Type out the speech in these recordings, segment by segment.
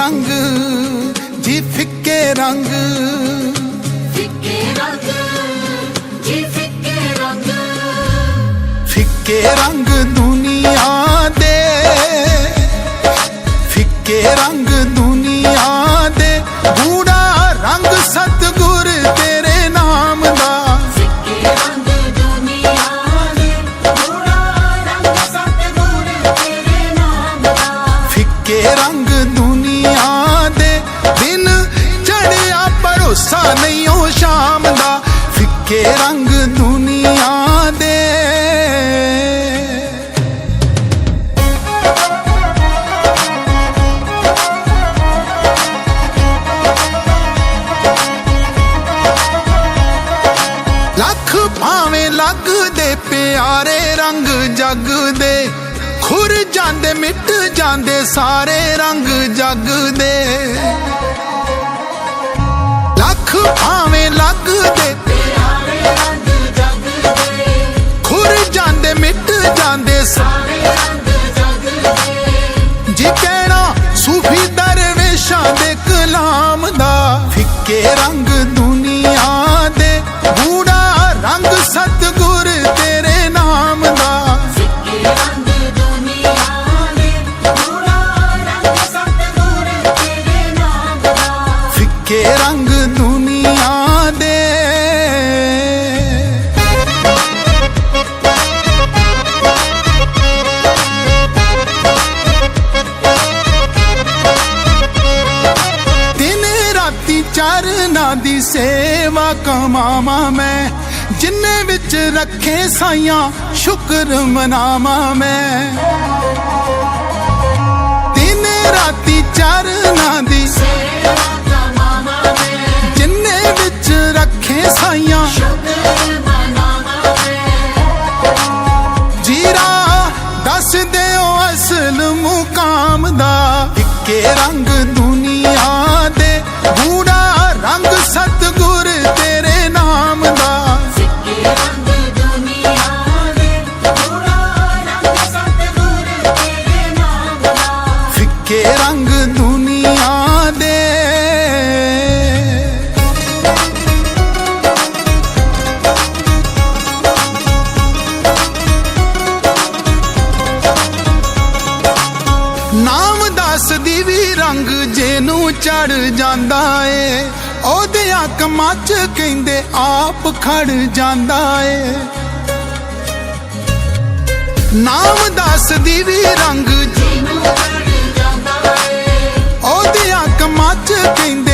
ਰੰਗ ਜੀ ਫਿੱਕੇ ਰੰਗ। ਫਿੱਕੇ ਰੰਗ ਜੀ ਫਿੱਕੇ ਰੰਗ। ਫਿੱਕੇ ਰੰਗ ਦੁਨੀਆ ਭਰੋਸਾ ਨਹੀਂ ਉਹ ਸ਼ਾਮ ਦਾ ਫਿੱਕੇ ਰੰਗ ਦੁਨੀਆ ਦੇ। ਲੱਖ ਭਾਵੇਂ ਲੱਗਦੇ ਪਿਆਰੇ ਰੰਗ ਜਗ ਦੇ ਖੁਰ ਜਾਂਦੇ, ਮਿਟ ਜਾਂਦੇ, ਸਾਰੇ ਰੰਗ ਜਗ ਦੇ ਲੱਖ ਭਾਵੇਂ ਲੱਗਦੇ। ਪਿਆਰੇ ਰੰਗ ਜਗ ਦੇ ਖੁਰ ਜਾਂਦੇ ਮਿਟ ਜਾਂਦੇ ਸਾਰੇ ਸੇਵਾ ਕਮਾਵਾਂ ਮੈਂ, ਜਿੰਨੇ ਵਿੱਚ ਰੱਖੇ ਸਾਈਆਂ, ਸ਼ੁਕਰ ਮਨਾਵਾਂ ਮੈਂ। ਦਿਨ ਰਾਤੀ ਚਰਨਾਂ ਦੀ ਜਿੰਨੇ ਵਿੱਚ ਰੱਖੇ ਸਾਈਆਂ ਜੀਰਾ ਦੱਸ ਦਿਓ ਅਸਲ ਮੁਕਾਮ ਦਾ ਫਿੱਕੇ ਰੰਗ ਫਿੱਕੇ ਰੰਗ ਦੁਨੀਆ ਦੇ। ਨਾਮ ਦੱਸਦੀ ਵੀ ਰੰਗ ਜੇ ਨੂੰ ਚੜ ਜਾਂਦਾ ਏ, ਉਹਦੇ ਕੰਮਾਂ ਚ ਕਹਿੰਦੇ ਆਪ ਖੜ ਜਾਂਦਾ ਏ। ਨਾਮ ਦੱਸਦੀ ਵੀ ਰੰਗ ਜਿਹਨੂੰ ਕੰਮਾਂ ਚ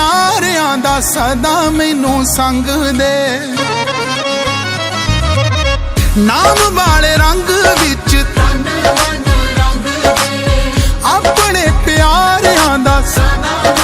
ਆਪਣੇ ਪਿਆਰਿਆਂ ਦਾ ਸਦਾ ਮੈਨੂੰ ਸੰਗ ਦੇ। ਨਾਮ ਵਾਲੇ ਰੰਗ ਵਿੱਚ ਆਪਣੇ ਪਿਆਰਿਆਂ ਦਾ ਸਦਾ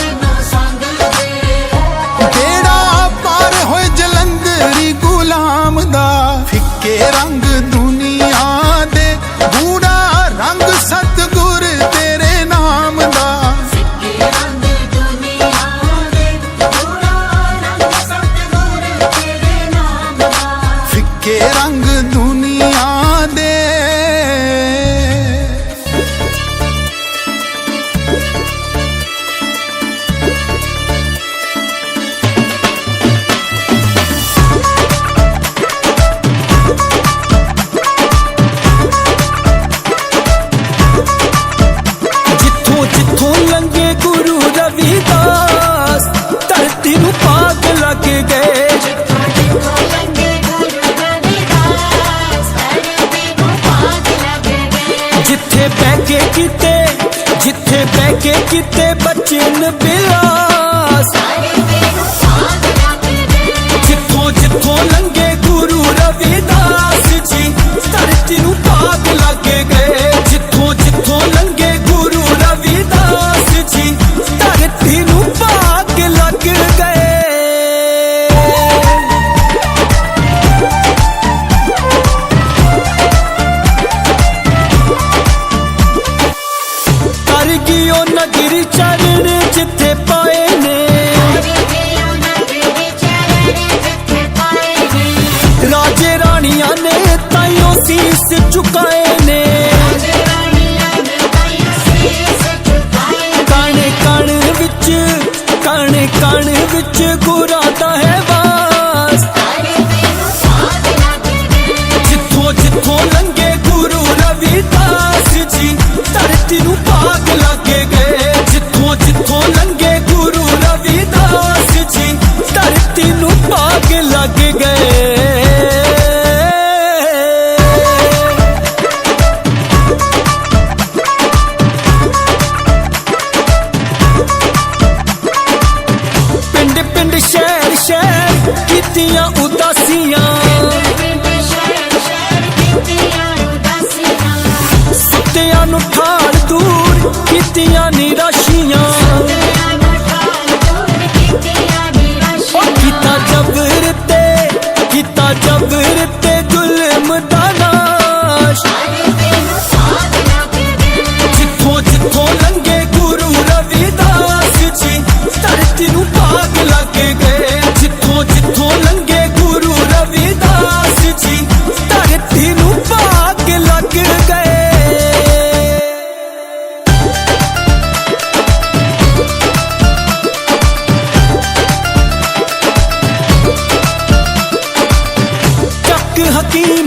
ਕੀਤੀਆਂ ਨੀਰਾ scheme.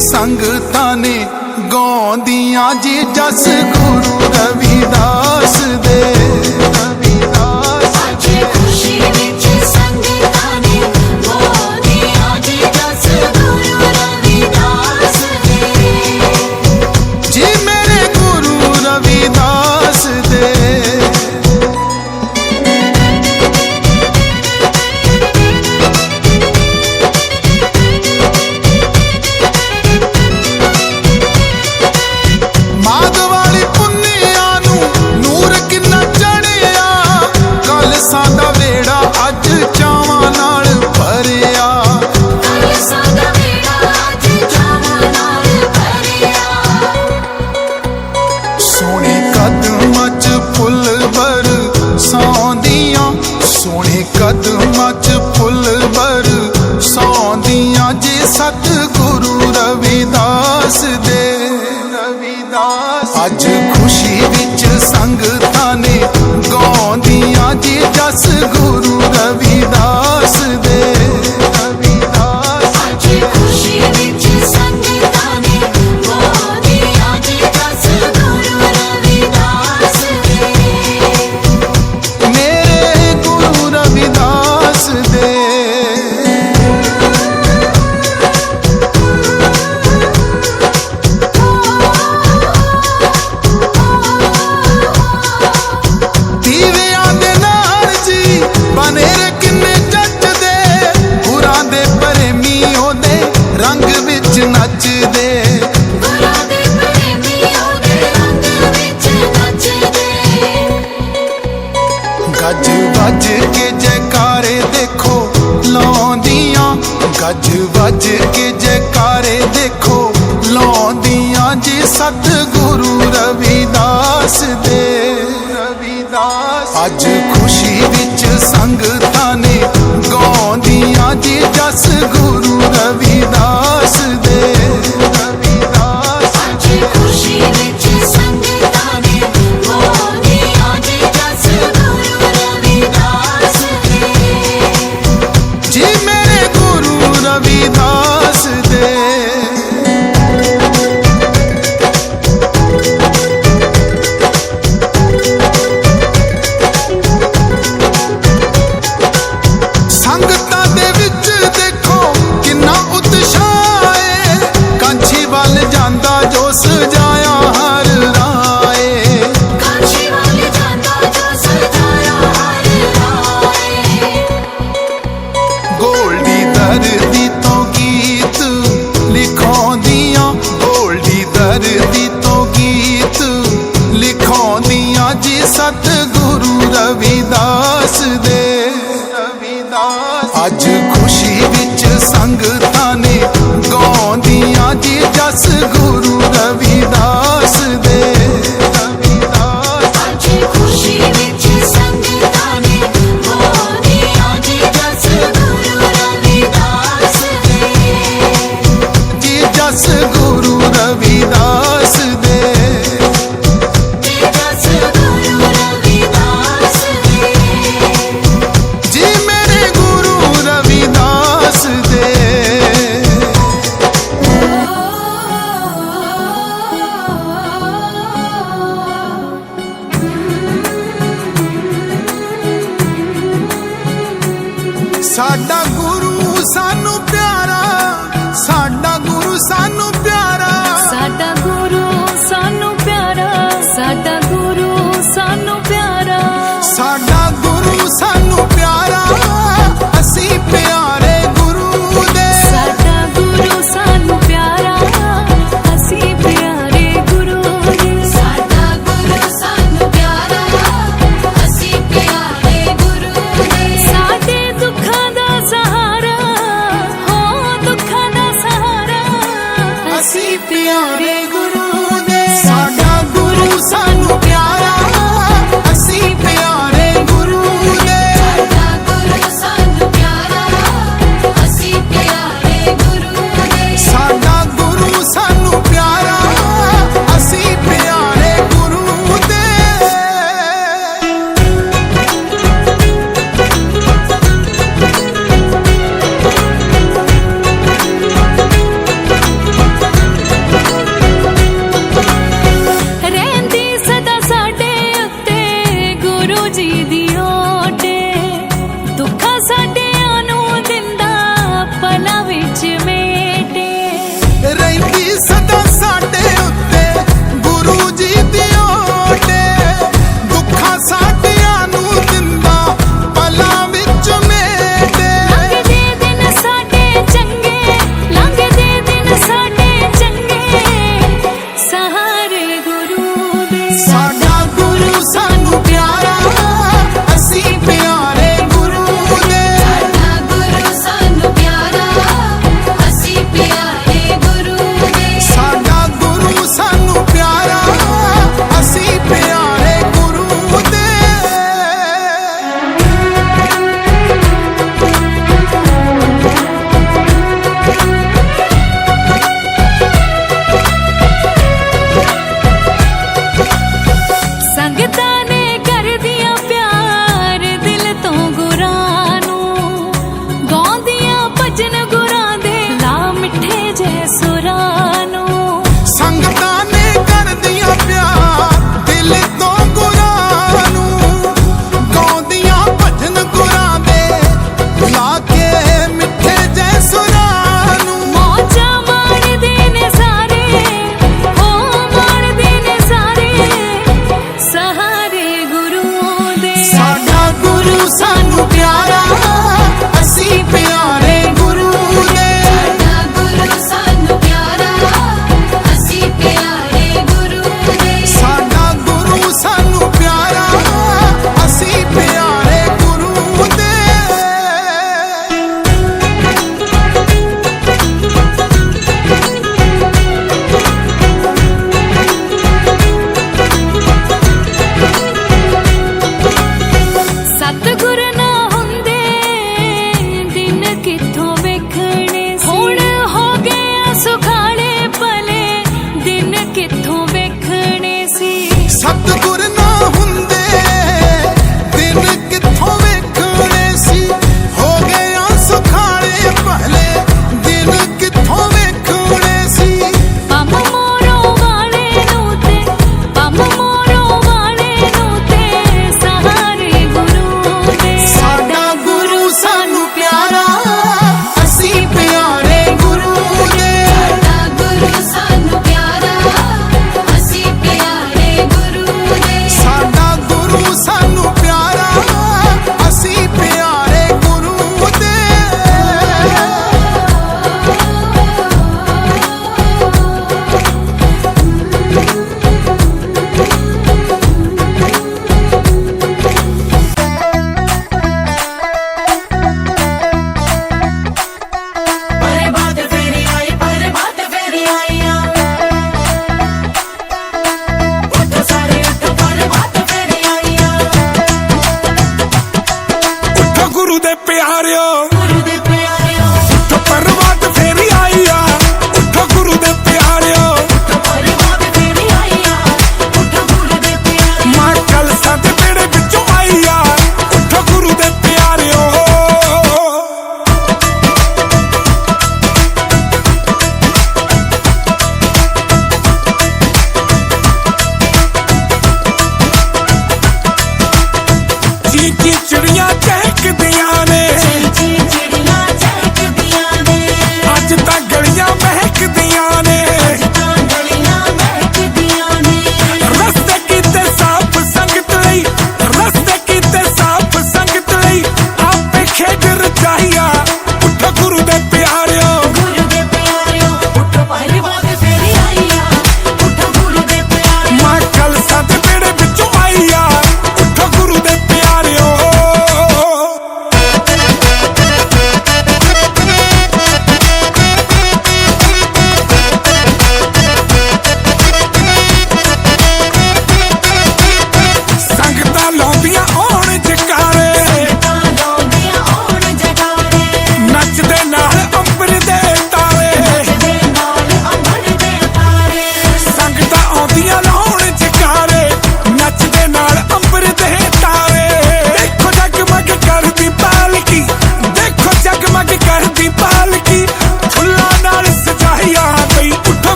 ਸੰਗਤਾਂ ਨੇ ਗਾਉਂਦੀਆਂ ਜੀ ਜਸ ਗੁਰੂ ਰਵਿਦਾਸ ਦੀ ਦਸ ਗੁਰੂ